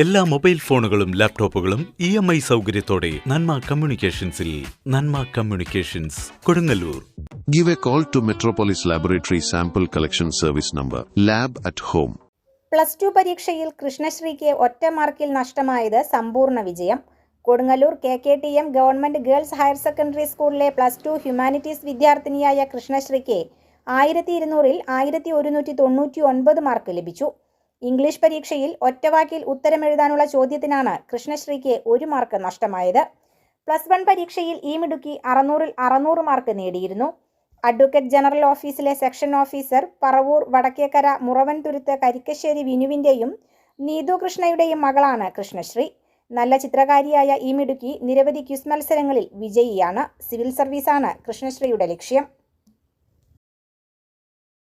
എല്ലാ മൊബൈൽ ഫോണുകളും ലാപ്ടോപ്പുകളും ഇ എം ഐ സൗകര്യത്തോടെ നന്മ കമ്മ്യൂണിക്കേഷൻസിൽ Nanma communications Kodungallur. Give a call to metropolis laboratory sample collection service number lab at home plus two പരീക്ഷയിൽ കൃഷ്ണശ്രീക്ക് ഒറ്റ മാർക്കിൽ നഷ്ടമായത് സമ്പൂർണ വിജയം. Kodungallur K K T M government girls higher secondary സ്കൂളിലെ പ്ലസ് ടു ഹ്യൂമാനിറ്റീസ് വിദ്യാർത്ഥിനിയായ കൃഷ്ണശ്രീക്ക് ആയിരത്തി ഇരുന്നൂറിൽ ആയിരത്തി ഒരുന്നൂറ്റി തൊണ്ണൂറ്റി ഒൻപത് മാർക്ക് ലഭിച്ചു. ഇംഗ്ലീഷ് പരീക്ഷയിൽ ഒറ്റവാക്കിൽ ഉത്തരമെഴുതാനുള്ള ചോദ്യത്തിനാണ് കൃഷ്ണശ്രീക്ക് ഒരു മാർക്ക് നഷ്ടമായത്. പ്ലസ് വൺ പരീക്ഷയിൽ ഈ മിടുക്കി അറുന്നൂറിൽ അറുന്നൂറ് മാർക്ക് നേടിയിരുന്നു. അഡ്വക്കേറ്റ് ജനറൽ ഓഫീസിലെ സെക്ഷൻ ഓഫീസർ പറവൂർ വടക്കേക്കര മുറവൻതുരുത്ത് കരിക്കശ്ശേരി വിനുവിന്റെയും നീതു കൃഷ്ണയുടെയും മകളാണ് കൃഷ്ണശ്രീ. നല്ല ചിത്രകാരിയായ ഈ മിടുക്കി നിരവധി ക്യുസ് മത്സരങ്ങളിൽ വിജയിയാണ്. സിവിൽ സർവീസാണ് കൃഷ്ണശ്രീയുടെ ലക്ഷ്യം.